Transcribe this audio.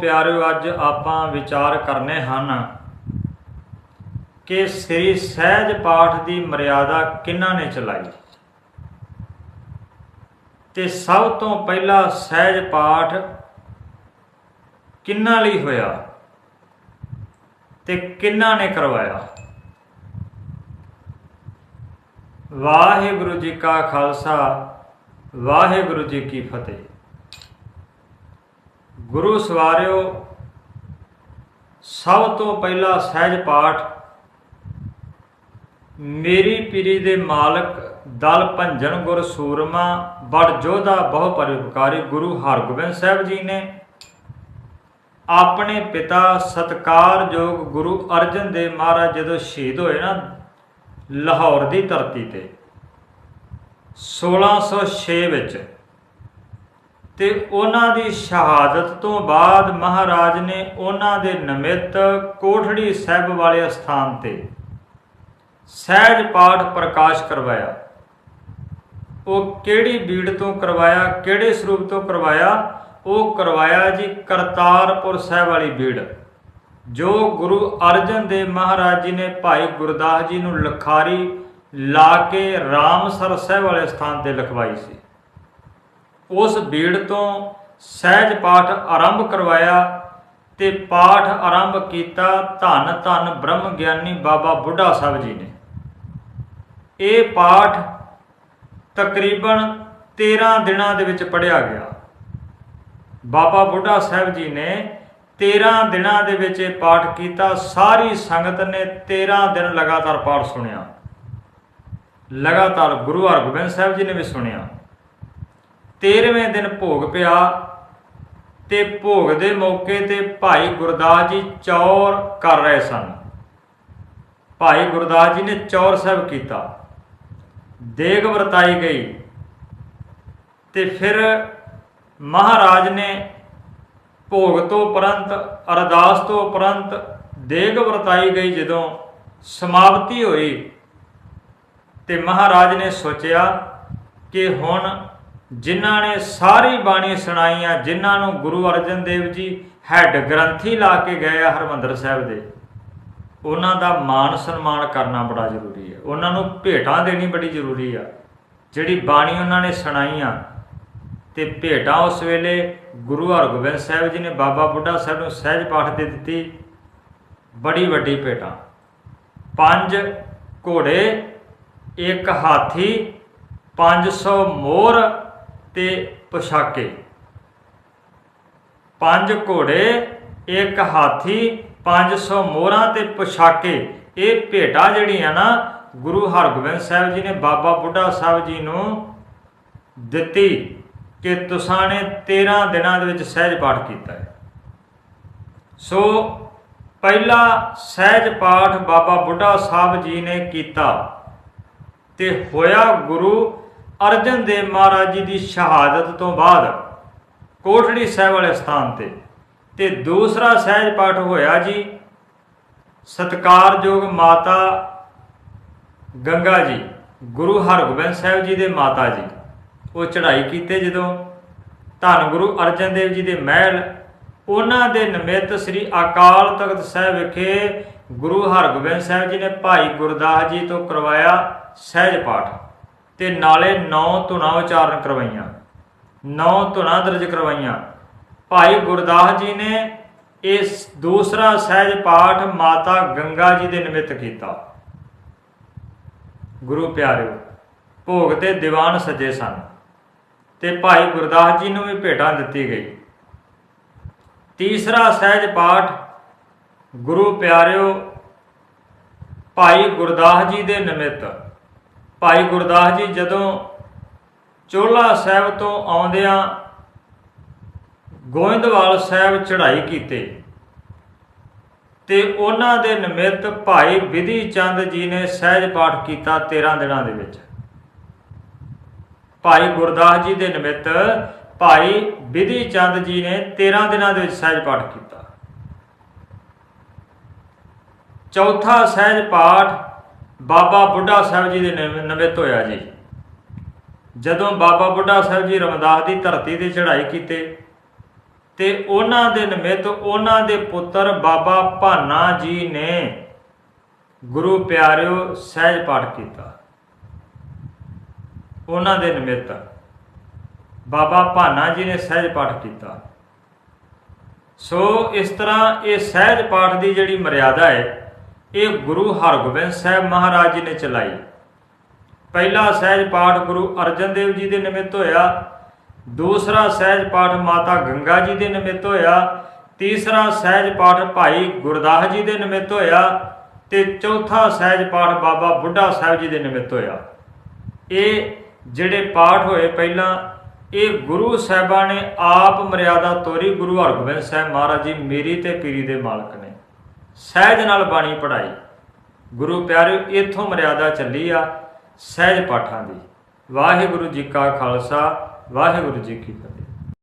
ਪਿਆਰਿਓ, ਅੱਜ ਆਪਾਂ ਵਿਚਾਰ ਕਰਨੇ ਹਨ ਕਿ ਸ੍ਰੀ ਸਹਿਜ ਪਾਠ ਦੀ ਮਰਿਆਦਾ ਕਿਹਨਾਂ ਨੇ ਚਲਾਈ? ਤੇ ਸਭ ਤੋਂ ਪਹਿਲਾ ਸਹਿਜ ਪਾਠ ਕਿਹਨਾਂ ਲਈ ਹੋਇਆ? ਤੇ ਕਿਹਨਾਂ ਨੇ ਕਰਵਾਇਆ? ਵਾਹਿਗੁਰੂ ਜੀ ਕਾ ਖਾਲਸਾ, ਵਾਹਿਗੁਰੂ ਜੀ ਕੀ ਫਤਿਹ। ਗੁਰੂ ਸਵਾਰਿਓ, ਸਭ ਤੋਂ ਪਹਿਲਾ ਸਹਿਜ ਪਾਠ, ਮੇਰੀ ਪੀਰੀ ਦੇ ਮਾਲਕ ਦਲ ਭੰਜਨ ਗੁਰ ਸੂਰਮਾ, ਬੜ ਜੋਧਾ ਬਹੁ ਪਰਿਪਕਾਰੀ ਗੁਰੂ ਹਰਗੋਬਿੰਦ ਸਾਹਿਬ ਜੀ ਨੇ। ਆਪਣੇ ਪਿਤਾ ਸਤਕਾਰਯੋਗ ਗੁਰੂ ਅਰਜਨ ਦੇਵ ਮਹਾਰਾਜ ਜਦੋਂ ਸ਼ਹੀਦ ਹੋਏ ਨਾ, ਲਾਹੌਰ ਦੀ ਧਰਤੀ ਤੇ 1606 ਵਿੱਚ ਤੇ ਉਹਨਾਂ ਦੀ ਸ਼ਹਾਦਤ ਤੋਂ ਬਾਅਦ ਮਹਾਰਾਜ ਨੇ ਉਹਨਾਂ ਦੇ ਨਿਮਿਤ ਕੋਠੜੀ ਸਾਹਿਬ ਵਾਲੇ ਸਥਾਨ ਤੇ ਸਹਿਜ ਪਾਠ ਪ੍ਰਕਾਸ਼ ਕਰਵਾਇਆ। ਉਹ ਕਿਹੜੀ ਬੀੜ ਤੋਂ ਕਰਵਾਇਆ, ਕਿਹੜੇ ਸਰੂਪ ਤੋਂ ਕਰਵਾਇਆ? ਉਹ ਕਰਵਾਇਆ ਜੀ ਕਰਤਾਰਪੁਰ ਸਾਹਿਬ ਵਾਲੀ ਬੀੜ, ਜੋ ਗੁਰੂ ਅਰਜਨ ਦੇਵ ਮਹਾਰਾਜ ਜੀ ਨੇ ਭਾਈ ਗੁਰਦਾਸ ਜੀ ਨੂੰ ਲਖਾਰੀ ਲਾ ਕੇ ਰਾਮਸਰ ਸਾਹਿਬ ਵਾਲੇ ਸਥਾਨ ਤੇ ਲਿਖਵਾਈ ਸੀ। ਉਸ ਬੀੜ ਤੋਂ ਸਹਿਜ ਪਾਠ ਆਰੰਭ ਕਰਵਾਇਆ ਤੇ ਪਾਠ ਆਰੰਭ ਕੀਤਾ ਧੰਨ ਧੰਨ ਬ੍ਰਹਮ ਗਿਆਨੀ ਬਾਬਾ ਬੁੱਢਾ ਸਾਹਿਬ ਜੀ ਨੇ। ਇਹ ਪਾਠ ਤਕਰੀਬਨ 13 ਦਿਨਾਂ ਦੇ ਵਿੱਚ ਪੜਿਆ ਗਿਆ। ਬਾਬਾ ਬੁੱਢਾ ਸਾਹਿਬ ਜੀ ਨੇ 13 ਦਿਨਾਂ ਦੇ ਵਿੱਚ ਇਹ ਪਾਠ ਕੀਤਾ, ਸਾਰੀ ਸੰਗਤ ਨੇ 13 ਦਿਨ ਲਗਾਤਾਰ ਪਾਠ ਸੁਣਿਆ। ਲਗਾਤਾਰ ਗੁਰੂ ਹਰਗੋਬਿੰਦ ਸਾਹਿਬ ਜੀ ਨੇ ਵੀ ਸੁਣਿਆ। 13ਵੇਂ ਦਿਨ ਭੋਗ ਪਿਆ ਤੇ ਭੋਗ ਦੇ ਮੌਕੇ ਤੇ ਭਾਈ ਗੁਰਦਾਸ ਜੀ ਚੌਰ ਕਰ ਰਹੇ ਸਨ। ਭਾਈ ਗੁਰਦਾਸ ਜੀ ਨੇ ਚੌਰ ਸਾਹਿਬ ਕੀਤਾ। ਦੇਗ ਵਰਤਾਈ ਗਈ ਤੇ ਫਿਰ ਮਹਾਰਾਜ ਨੇ ਭੋਗ ਤੋਂ ਉਪਰੰਤ, ਅਰਦਾਸ ਤੋਂ ਉਪਰੰਤ ਦੇਗ ਵਰਤਾਈ ਗਈ ਜਦੋਂ ਸਮਾਪਤੀ ਹੋਈ ਤੇ ਮਹਾਰਾਜ ਨੇ ਸੋਚਿਆ ਕਿ ਹੁਣ ਜਿਨ੍ਹਾਂ ਨੇ ਸਾਰੀ ਬਾਣੀ ਸੁਣਾਈਆਂ ਜਿਨ੍ਹਾਂ ਨੂੰ ਗੁਰੂ ਅਰਜਨ ਦੇਵ ਜੀ ਹੈੱਡ ਗ੍ਰੰਥੀ ਲਾ ਕੇ ਗਏ ਆ ਹਰਮੰਦਰ ਸਾਹਿਬ ਦੇ, ਉਹਨਾਂ ਦਾ ਮਾਣ ਸਨਮਾਨ ਕਰਨਾ ਬੜਾ ਜ਼ਰੂਰੀ ਹੈ ਉਹਨਾਂ ਨੂੰ ਭੇਟਾਂ ਦੇਣੀ ਬੜੀ ਜ਼ਰੂਰੀ ਆ। ਜਿਹੜੀ ਬਾਣੀ ਉਹਨਾਂ ਨੇ ਸੁਣਾਈਆਂ ਤੇ ਭੇਟਾਂ ਉਸ ਵੇਲੇ ਗੁਰੂ ਹਰਗੋਬਿੰਦ ਸਾਹਿਬ ਜੀ ਨੇ ਬਾਬਾ ਬੁੱਢਾ ਸਾਹਿਬ ਨੂੰ ਸਹਿਜ ਪਾਠ ਦੇ ਦਿੱਤੀ, ਬੜੀ ਵੱਡੀ ਭੇਟਾਂ। ਪੰਜ ਘੋੜੇ, ਇੱਕ ਹਾਥੀ 500 ਮੋਰ ਤੇ ਪੋਸ਼ਾਕੇ। ਪੰਜ ਘੋੜੇ, ਇੱਕ ਹਾਥੀ 500 ਮੋਹਰਾਂ ਤੇ ਪੋਸ਼ਾਕੇ। ਇਹ ਭੇਟਾ ਜਿਹੜੀਆਂ ਨਾ, ਗੁਰੂ ਹਰਗੋਬਿੰਦ ਸਾਹਿਬ ਜੀ ਨੇ ਬਾਬਾ ਬੁੱਢਾ ਸਾਹਿਬ ਜੀ ਨੂੰ ਦਿੱਤੀ ਕਿ ਤੁਸਾਂ ਨੇ 13 ਦਿਨਾਂ ਦੇ ਵਿੱਚ ਸਹਿਜ ਪਾਠ ਕੀਤਾ ਹੈ। ਸੋ ਪਹਿਲਾ ਸਹਿਜ ਪਾਠ ਬਾਬਾ ਬੁੱਢਾ ਸਾਹਿਬ ਜੀ ਨੇ ਕੀਤਾ ਤੇ ਹੋਇਆ ਗੁਰੂ ਅਰਜਨ ਦੇਵ ਮਹਾਰਾਜ ਜੀ ਦੀ ਸ਼ਹਾਦਤ ਤੋਂ ਬਾਅਦ ਕੋਠੜੀ ਸਾਹਿਬ ਵਾਲੇ ਸਥਾਨ ਤੇ ਤੇ ਦੂਸਰਾ ਸਹਿਜ ਪਾਠ ਹੋਇਆ ਜੀ। ਸਤਕਾਰਯੋਗ ਮਾਤਾ ਗੰਗਾ ਜੀ, ਗੁਰੂ ਹਰਗੋਬਿੰਦ ਸਾਹਿਬ ਜੀ ਦੇ ਮਾਤਾ ਜੀ। ਉਹ ਚੜ੍ਹਾਈ ਕੀਤੇ ਜਦੋਂ ਧੰਨ ਗੁਰੂ ਅਰਜਨ ਦੇਵ ਜੀ ਦੇ ਮਹਿਲ, ਉਹਨਾਂ ਦੇ ਨਿਮਿਤ ਸ੍ਰੀ ਅਕਾਲ ਤਖਤ ਸਾਹਿਬ ਵਿਖੇ ਗੁਰੂ ਹਰਗੋਬਿੰਦ ਸਾਹਿਬ ਜੀ ਨੇ ਭਾਈ ਗੁਰਦਾਸ ਜੀ ਤੋਂ ਕਰਵਾਇਆ ਸਹਿਜ ਪਾਠ। ਤੇ ਨਾਲੇ ਨੌ ਧੁਨਾ ਉਚਾਰਨ ਕਰਵਾਈਆਂ। ਨੌ ਧੁਨਾ ਦਰਜ ਕਰਵਾਈਆਂ। ਭਾਈ ਗੁਰਦਾਸ ਜੀ ਨੇ ਇਸ ਦੂਸਰਾ ਸਹਿਜ ਪਾਠ ਮਾਤਾ ਗੰਗਾ ਜੀ ਦੇ ਨਿਮਿਤ ਕੀਤਾ। ਗੁਰੂ ਪਿਆਰਿਓ, ਭੋਗ ਤੇ ਦੀਵਾਨ ਸਜੇ ਸਨ ਤੇ ਭਾਈ ਗੁਰਦਾਸ ਜੀ ਨੂੰ ਵੀ ਭੇਟਾਂ ਦਿੱਤੀ ਗਈ। ਤੀਸਰਾ ਸਹਿਜ ਪਾਠ ਗੁਰੂ ਪਿਆਰਿਓ, ਭਾਈ ਗੁਰਦਾਸ ਜੀ ਦੇ ਨਿਮਿਤ ਭਾਈ ਗੁਰਦਾਸ ਜੀ, ਜਦੋਂ ਚੋਲਾ ਸਾਹਿਬ ਤੋਂ ਆਉਂਦਿਆਂ ਗੋਇੰਦਵਾਲ ਸਾਹਿਬ ਚੜ੍ਹਾਈ ਕੀਤੇ ਤੇ ਉਹਨਾਂ ਦੇ ਨਿਮਿਤ ਭਾਈ ਵਿਧੀ ਚੰਦ ਜੀ ਨੇ ਸਹਿਜ ਪਾਠ ਕੀਤਾ 13 ਦਿਨਾਂ ਦੇ ਵਿੱਚ। ਭਾਈ ਗੁਰਦਾਸ ਜੀ ਦੇ ਨਿਮਿਤ ਭਾਈ ਵਿਧੀ ਚੰਦ ਜੀ ਨੇ 13 ਦਿਨਾਂ ਦੇ ਵਿੱਚ ਸਹਿਜ ਪਾਠ ਕੀਤਾ। ਚੌਥਾ ਸਹਿਜ ਪਾਠ ਬਾਬਾ ਬੁੱਢਾ ਸਾਹਿਬ ਜੀ ਦੇ ਨਿਮ- ਨਿਮਿਤ ਹੋਇਆ ਜੀ। ਜਦੋਂ ਬਾਬਾ ਬੁੱਢਾ ਸਾਹਿਬ ਜੀ ਰਮਦਾਸ ਦੀ ਧਰਤੀ ਤੇ ਚੜ੍ਹਾਈ ਕੀਤੇ, ਤੇ ਉਹਨਾਂ ਦੇ ਨਿਮਿਤ ਉਹਨਾਂ ਦੇ ਪੁੱਤਰ ਬਾਬਾ ਭਾਨਾ ਜੀ ਨੇ ਗੁਰੂ ਪਿਆਰਿਓ ਸਹਿਜ ਪਾਠ ਕੀਤਾ। ਉਹਨਾਂ ਦੇ ਨਿਮਿਤ ਬਾਬਾ ਭਾਨਾ ਜੀ ਨੇ ਸਹਿਜ ਪਾਠ ਕੀਤਾ। ਸੋ ਇਸ ਤਰ੍ਹਾਂ ਇਹ ਸਹਿਜ ਪਾਠ ਦੀ ਜਿਹੜੀ ਮਰਿਆਦਾ ਹੈ ਇਹ ਗੁਰੂ ਹਰਗੋਬਿੰਦ ਸਾਹਿਬ ਮਹਾਰਾਜ ਜੀ ਨੇ ਚਲਾਈ। ਪਹਿਲਾ ਸਹਿਜ ਪਾਠ ਗੁਰੂ ਅਰਜਨ ਦੇਵ ਜੀ ਦੇ ਨਿਮਿਤ ਹੋਇਆ, ਦੂਸਰਾ ਸਹਿਜ ਪਾਠ ਮਾਤਾ ਗੰਗਾ ਜੀ ਦੇ ਨਿਮਿਤ ਹੋਇਆ, ਤੀਸਰਾ ਸਹਿਜ ਪਾਠ ਭਾਈ ਗੁਰਦਾਸ ਜੀ ਦੇ ਨਿਮਿਤ ਹੋਇਆ ਤੇ ਚੌਥਾ ਸਹਿਜ ਪਾਠ ਬਾਬਾ ਬੁੱਢਾ ਸਾਹਿਬ ਜੀ ਦੇ ਨਿਮਿਤ ਹੋਇਆ। ਇਹ ਜਿਹੜੇ ਪਾਠ ਹੋਏ ਪਹਿਲਾਂ, ਇਹ ਗੁਰੂ ਸਾਹਿਬਾਂ ਨੇ ਆਪ ਮਰਿਆਦਾ ਤੋਰੀ ਗੁਰੂ ਹਰਗੋਬਿੰਦ ਸਾਹਿਬ ਮਹਾਰਾਜ ਜੀ, ਮੇਰੀ ਤੇ ਪੀਰੀ ਦੇ ਮਾਲਕ ਨੇ। ਸਹਿਜ ਨਾਲ ਬਾਣੀ ਪੜਾਈ ਗੁਰੂ ਪਿਆਰਿਓ, ਇਥੋਂ ਮਰਿਆਦਾ ਚੱਲੀ ਆ ਸਹਿਜ ਪਾਠਾਂ ਦੀ। ਵਾਹਿਗੁਰੂ ਜੀ ਕਾ ਖਾਲਸਾ, ਵਾਹਿਗੁਰੂ ਜੀ ਕੀ ਫਤਿਹ।